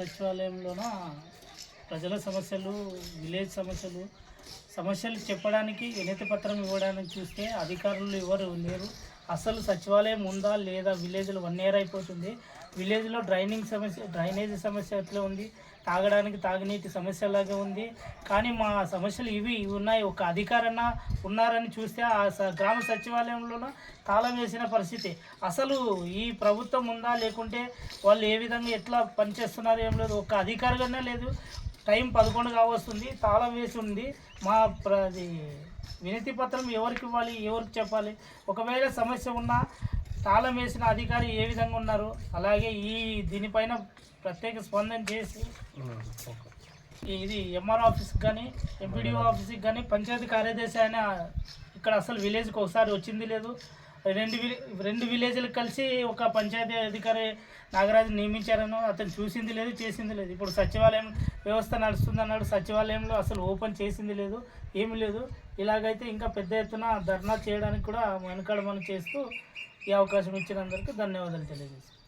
సచివాలయంలోన? ప్రజల సమస్యలు విలేజ్ సమస్యలు సమస్యలు చెప్పడానికి వినతి పత్రం ఇవ్వడానికి చూస్తే అధికారులు ఎవరు లేరు. అసలు సచివాలయం ఉందా లేదా విలేజ్లో వన్ ఇయర్ అయిపోతుంది. విలేజ్లో డ్రైనింగ్ సమస్య డ్రైనేజీ సమస్య ఎట్లా ఉంది. తాగడానికి తాగునీటి సమస్యలాగే ఉంది. కానీ మా సమస్యలు ఇవి ఇవి ఉన్నాయి. ఒక అధికారణ ఉన్నారని చూస్తే ఆ స- గ్రామ సచివాలయంలో తాళం వేసిన పరిస్థితి. అసలు ఈ ప్రభుత్వం ఉందా? లేకుంటే వాళ్ళు ఏ విధంగా ఎట్లా పనిచేస్తున్నారు ఏం లేదు. ఒక అధికారిగానే లేదు. టైం పదకొండు కావస్తుంది. తాళం వేసి ఉంది. మా ప్రది వినతి పత్రం ఎవరికి ఇవ్వాలి? ఎవరికి చెప్పాలి? ఒకవేళ సమస్య ఉన్నా తాళం వేసిన అధికారి ఏ విధంగా ఉన్నారు? అలాగే ఈ దీనిపైన ప్రత్యేక స్పందన చేసి ఇది ఎంఆర్ ఆఫీస్కి కానీ ఎంపీడీఓ ఆఫీస్కి కానీ పంచాయతీ కార్యదర్శి ఆయన ఇక్కడ అసలు విలేజ్కి ఒకసారి వచ్చింది లేదు. రెండు విలే రెండు విలేజ్లకు కలిసి ఒక పంచాయతీ అధికారి నాగరాజు నియమించారను అతను చూసింది లేదు చేసింది లేదు. ఇప్పుడు సచివాలయం వ్యవస్థ నడుస్తుందన్నాడు సచివాలయంలో అసలు ఓపెన్ చేసింది లేదు ఏమీ లేదు. ఇలాగైతే ఇంకా పెద్ద ఎత్తున ధర్నా చేయడానికి కూడా వెనకడ మనం చేస్తూ ఈ అవకాశం ఇచ్చినందరికీ ధన్యవాదాలు తెలియజేస్తాను